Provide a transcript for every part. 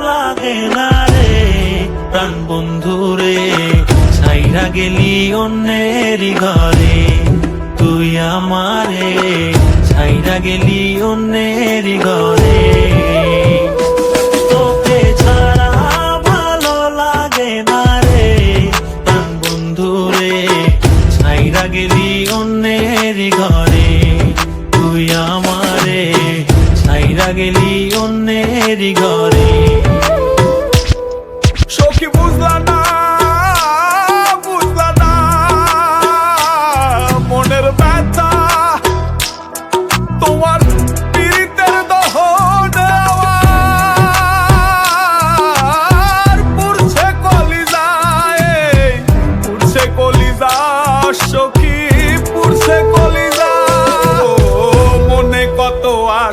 লাগে না রে, প্রাণ বন্ধু রে। ছাইরা গেলি অন্যেরই ঘরে, তুই আমারে। ছাইরা গেলি অন্যেরই ঘরে। তোকে ছাড়া ভালো লাগে না রে, প্রাণ বন্ধু রে। ছাইরা গেলি অন্যেরই ঘরে, তুই আমারে। ছাইরা অন্যের ঘরে।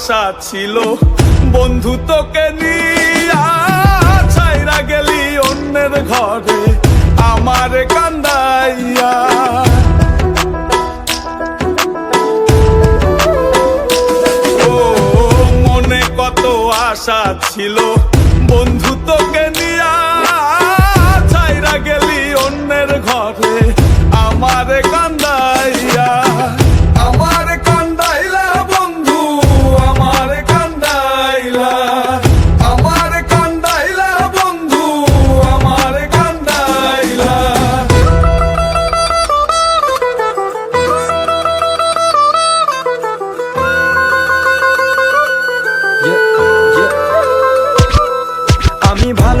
আশা ছিল, বন্ধু তোকে নিয়া গেলি অন্যের ঘরে, আমার কান্দাইয়া। ও, মনে কত আশা ছিল, বন্ধু তোকে নিয়া ছাইরা গেলি অন্যের ঘরে, আমার কান্দাইয়া।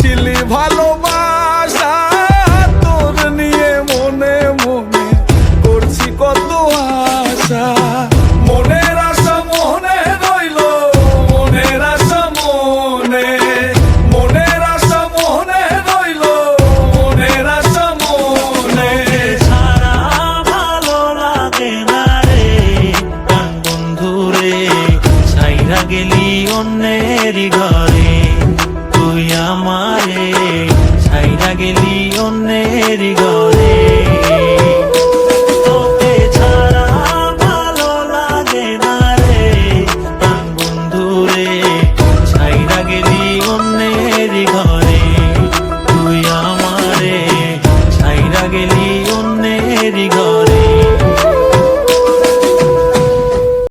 ছিলি ভালোবাসা, তোর নিয়ে মনে মনে করছি কত আশা। মনের মনে রইল মনে। মনে রইল ছাড়া ভালো লাগে গেলি অন্যেরই ঘরে আমারে গেলি অন্যের ঘরে